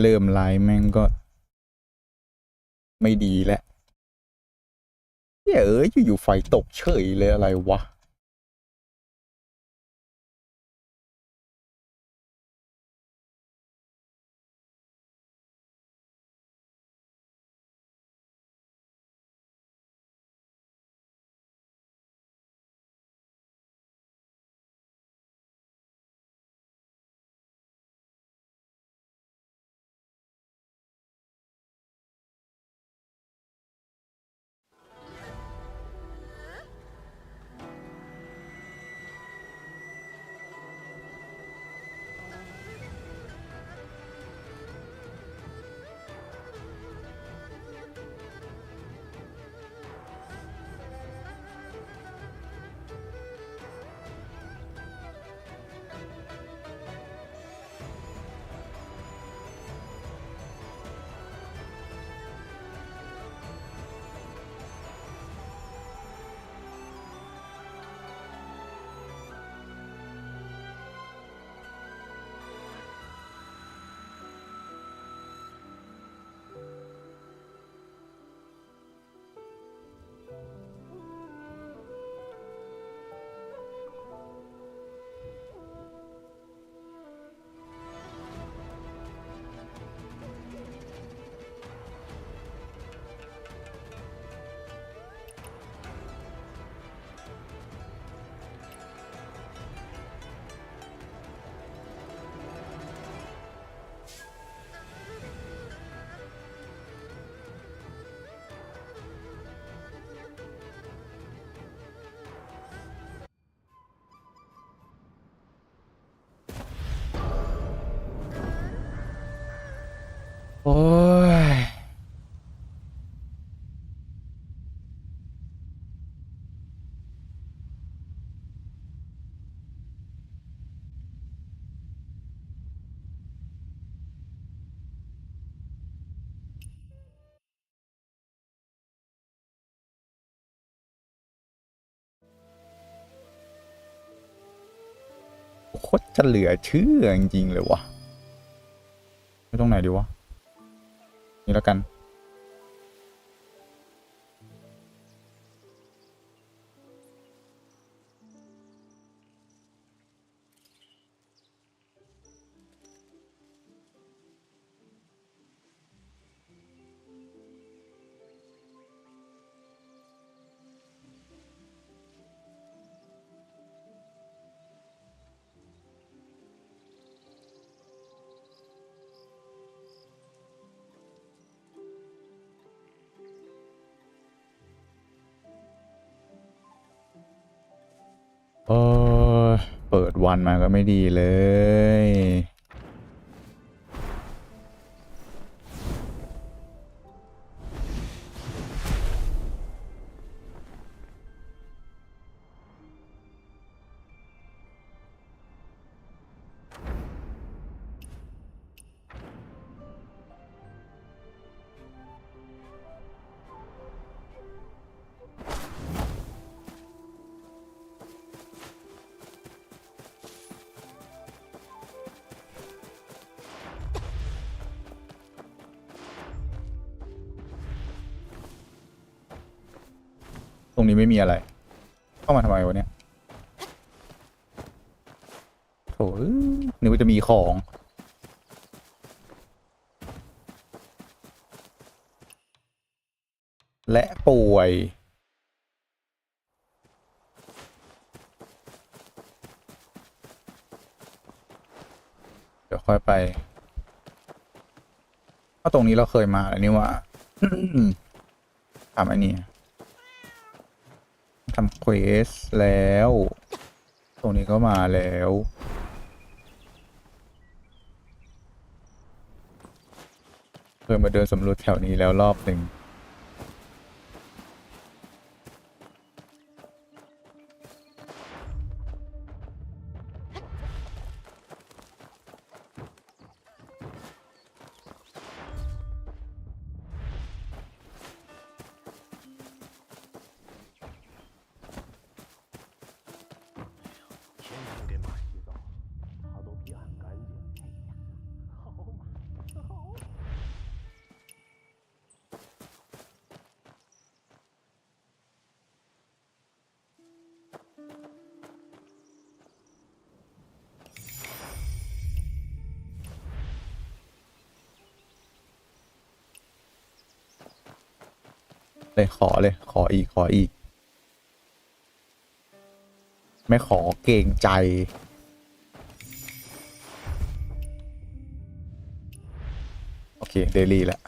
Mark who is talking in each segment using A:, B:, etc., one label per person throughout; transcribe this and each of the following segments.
A: เริ่มไลน์แม่งก็ ไม่ดีแล้วเหี้ยเอ้ยอยู่ๆไฟตกเฉยเลยอะไรวะ ยโคตรจะเหลือเชื่อจริงๆเลยวะไม่ตรงไหนดีวะ นี่ แล้วกันเออเปิดวันมาก็ไม่ดีเลย ตรงนี้ไม่มีอะไร เข้ามาทำไมวะเนี่ยโถนึกว่าจะมีของ และป่วย เดี๋ยวค่อยไปเพราะตรงนี้เราเคยมาแล้วนี่ว่าทำอันนี้ ทำเควสแล้ว ตรงนี้ก็มาแล้ว เคยมาเดินสำรวจแถวนี้แล้วรอบหนึ่ง เลยขอเลย ขออีก ขออีก ไม่ขอเกรงใจ โอเค เดลี่แหละ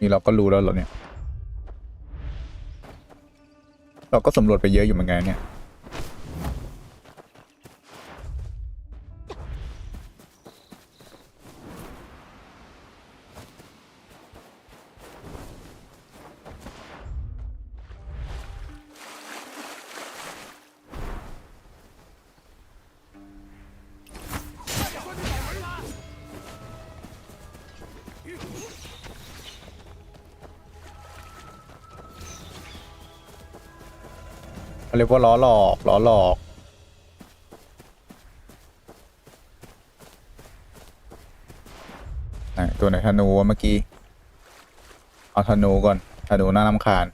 A: นี่เราก็รู้แล้วเหรอเนี่ย เราก็สำรวจไปเยอะอยู่เหมือนกันเนี่ย เขาเรียกว่าล้อหลอกล้อหลอก ไหนตัวไหนธนูวะเมื่อกี้ เอาธนูก่อนธนูน่ารำคาญ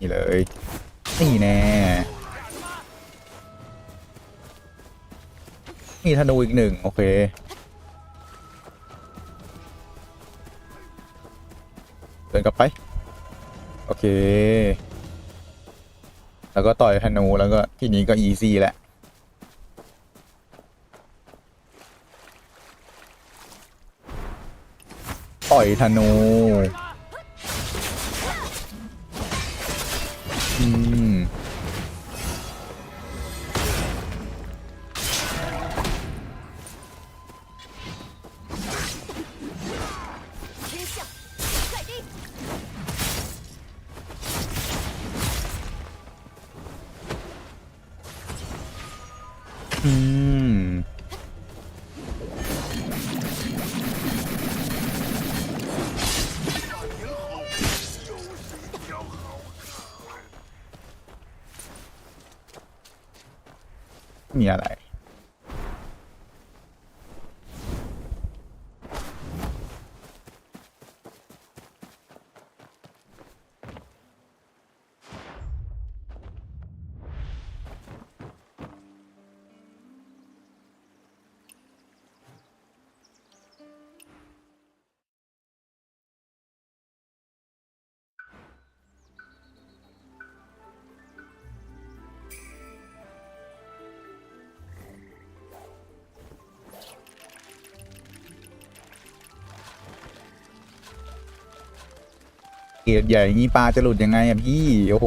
A: นี่เลย นี่แน่ มีธนูอีกหนึ่งโอเคเดินกลับไป โอเค แล้วก็ต่อยธนูแล้วก็ทีนี้ก็อีซี่แหละต่อยธนูอืม เกียดใหญ่อย่างนี้ปลาจะหลุดยังไงอะพี่ โอ้โห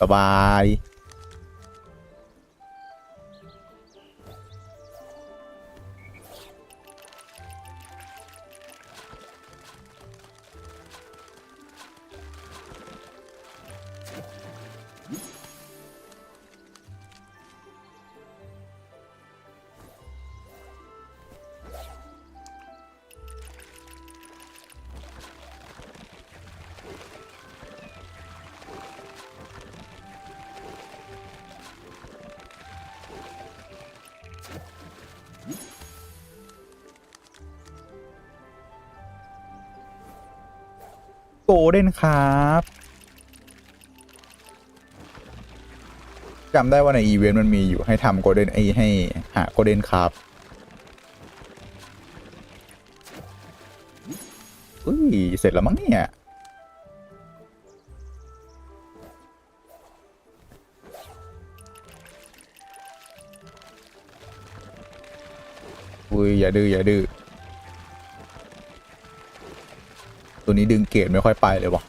A: สบาย เด้นครับจำได้ว่าในอีเวนต์มันมีอยู่ให้ทำโกลเด้นไอให้หาโกลเด้นครับอุ้ย เสร็จแล้วมั้งเนี่ยอุ้ยอย่าดื้ออย่าดื้อ ตัวนี้ดึงเกรดไม่ค่อยไปเลยวะ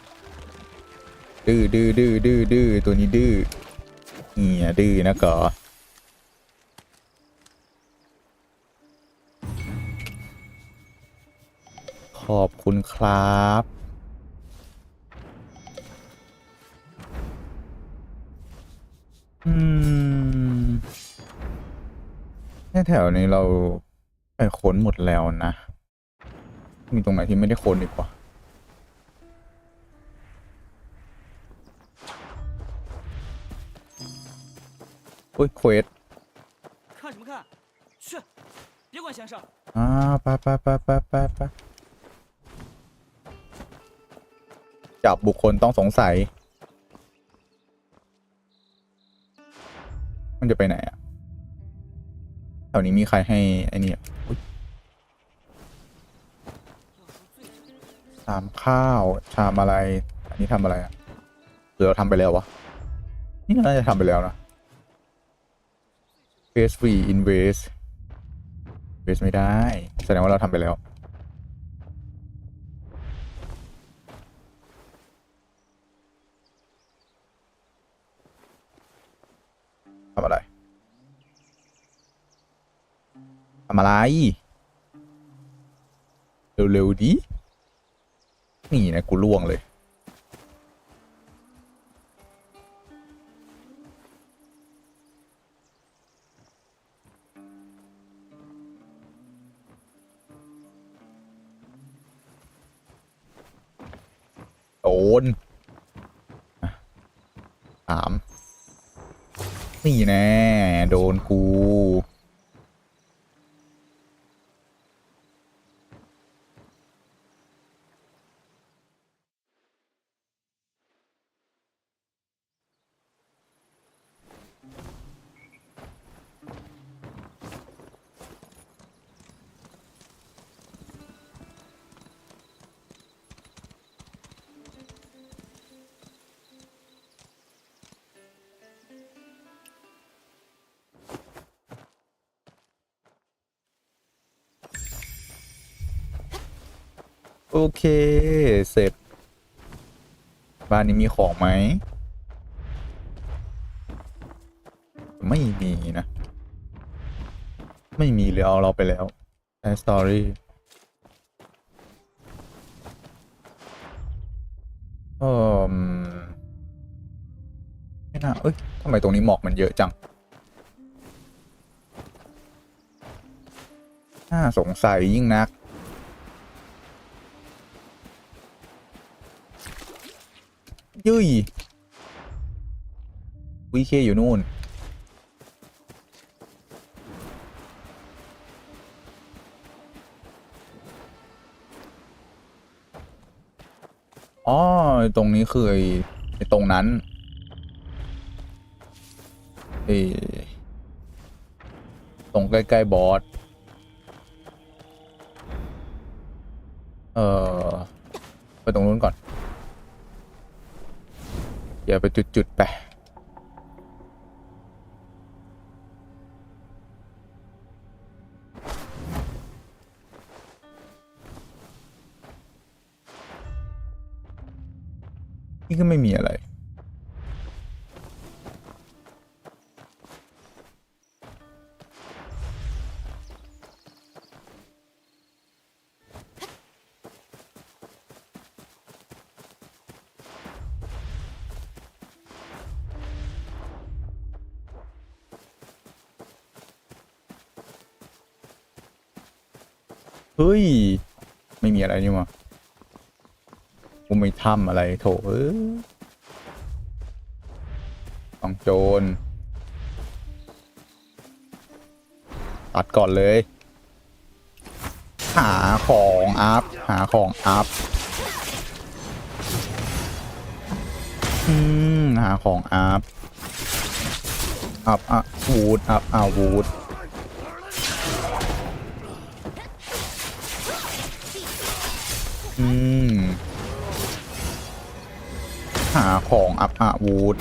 A: ดื้อดื้อดื้อดื้อดื้อตัวนี้ดื้อเนี่ยดื้อนะกอขอบคุณครับอืมแถวๆนี้เราไปค้นหมดแล้วนะ มีตรงไหนที่ไม่ได้ค้นอีกว่า อุ้ยเควสอ่าไปไปไปไปไปไปจับบุคคลต้องสงสัย มันจะไปไหนอะแถวนี้มีใครให้ไอ้นี่ชามข้าวทำอะไร อันนี้ทำอะไรอะหรือเราทำไปแล้ววะ นี่น่าจะทำไปแล้วนะ face free invest invest ไม่ได้ แสดงว่าเราทำไปแล้ว ทำอะไร ทำอะไร เร็ว ๆ ดิ นี่นะ กูล่วงเลย โดนสามนี่แน่โดนกู โอเค เสร็จ บ้านนี้มีของไหม ไม่มีนะ ไม่มีเลยเอาเราไปแล้วแอสตอรี่เออไม่น่าเอ้ยทำไมตรงนี้หมอกมันเยอะจัง น่าสงสัยยิ่งนัก ยุยวีเคอยู่นู่น อ๋อ ตรงนี้คือไอ้ไอ้ตรงนั้นไอ้ตรงใกล้ ๆ บอส เออไปตรงนู้นก่อน อย่าไปจุดๆไปนี่ก็ไม่มีอะไร เฮ้ย ไม่มีอะไรนี่หว่ากูไม่ทำอะไรโถเอ้ยต้องโจรตัดก่อนเลย หาของอัพ หาของอัพ อืม หาของอัพ อัพอะวูดอัพอะวูด หาของอัพอาวุธ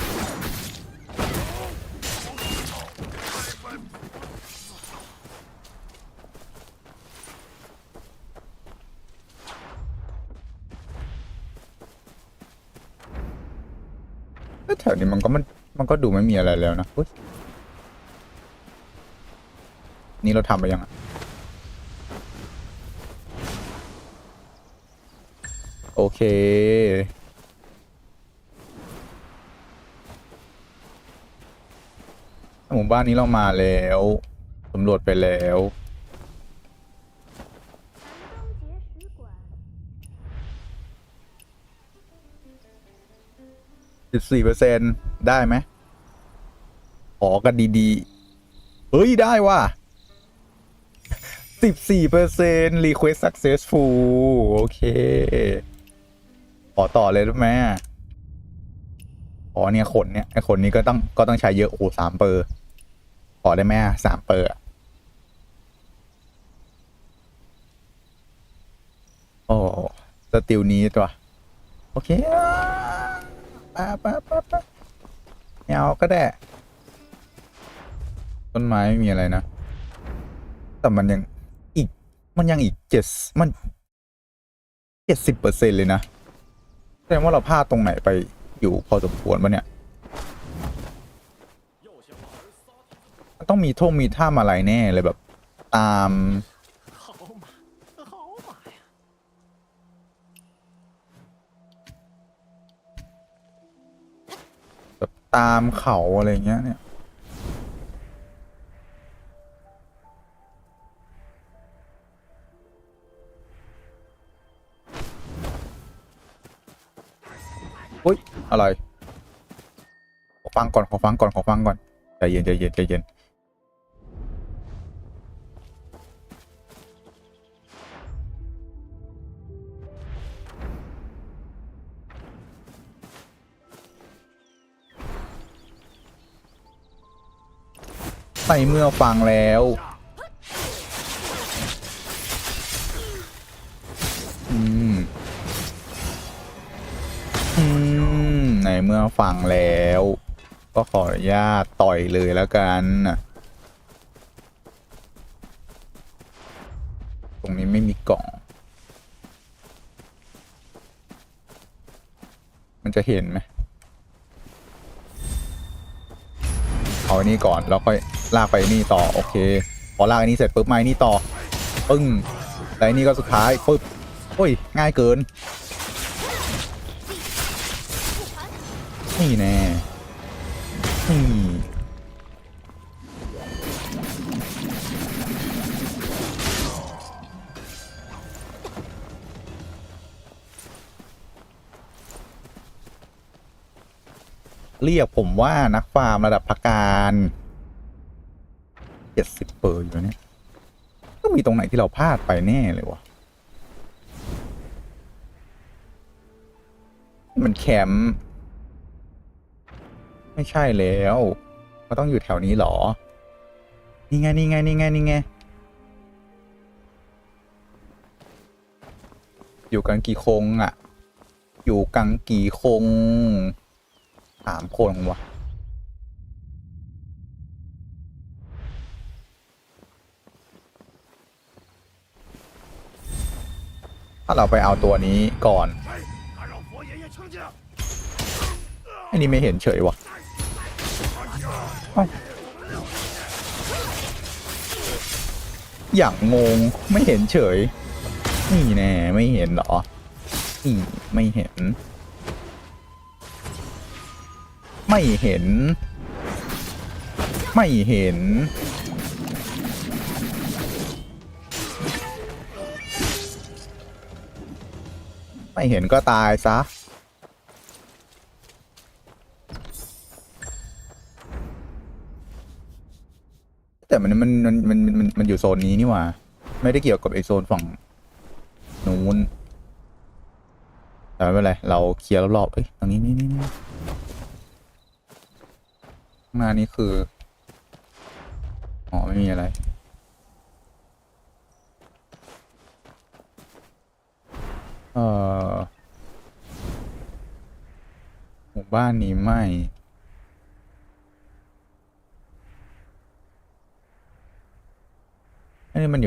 A: แถวนี้มันก็มันมันก็ดูไม่มีอะไรแล้วนะนี่เราทำไปยังไง โอเค หมู่บ้านนี้เรามาแล้วสำรวจไปแล้วสิบสี่เปอร์เซ็นได้ไหมขอกันดีๆ เฮ้ย ได้ว่ะสิบสี่เปอร์เซ็นต์รีเควสต์สักเซสฟูลโอเค ขอต่อเลยได้ไหมอ๋อเนี่ยขนเนี่ยไอ้ขนนี้ก็ต้องก็ต้องใช้เยอะโอ้สามเปอร์ขอได้ไหมสามเปอร์โอ้สติลนี้ตัวโอเคปะปะปะปะไม่เอาก็ได้ ต้นไม้ไม่มีอะไรนะ แต่มันยังอีกมันยังอีกเจ็ดมันเจ็ดสิบเปอร์เซ็นเลยนะ แสดงว่าเราพลาดตรงไหนไปอยู่พอสมควรปะเนี่ยต้องมีท่งมีท่ามอะไรแน่เลยแบบ ตามตามเขาอะไรเงี้ยเนี่ย อุ้ยอะไรขอฟังก่อนขอฟังก่อนขอฟังก่อนใจเย็นใจเย็นใจเย็นในเมื่อฟังแล้ว เมื่อฟังแล้ว ก็ขออนุญาตต่อยเลยแล้วกัน ตรงนี้ไม่มีกล่อง มันจะเห็นไหมเอาอันนี้ก่อนแล้วค่อยลากไปนี่ต่อโอเค พอลากอันนี้เสร็จปุ๊บไม้นี่ต่อปึ้งแล้วนนี้ก็สุดท้ายปุ๊บโอ้ยง่ายเกิน นี่แน่นี่เรียกผมว่านักฟาร์มระดับพักการเจ็ดสิบเปอร์อยู่เนี่ยต้องมีตรงไหนที่เราพลาดไปแน่เลยวะมันแคมป์ ไม่ใช่แล้วเขาต้องอยู่แถวนี้หรอ นี่ไงนี่ไงนี่ไงนี่ไง อยู่กันกี่คงอะ่ะ อยู่กันกี่คงสามคนวะถ้าเราไปเอาตัวนี้ก่อน
B: ไอ้
A: นี่ไม่เห็นเฉยว่ะ เอ้าอย่างงงไม่เห็นเฉย นี่แน่ไม่เห็นหรอ นี่ไม่เห็น ไม่เห็น ไม่เห็น ไม่เห็นก็ตายซะ แต่มันมันมันมันมันมันอยู่โซนนี้นี่หว่า ไม่ได้เกี่ยวกับไอโซนฝั่งนู้นแต่ไม่เป็นไร เราเคลียร์รอบๆเอ้ยตรงนี้นี่นี่นี่ข้างหน้านี้คืออ๋อไม่มีอะไรเอ่อหมู่บ้านนี้ไม่ นี่มันอยู่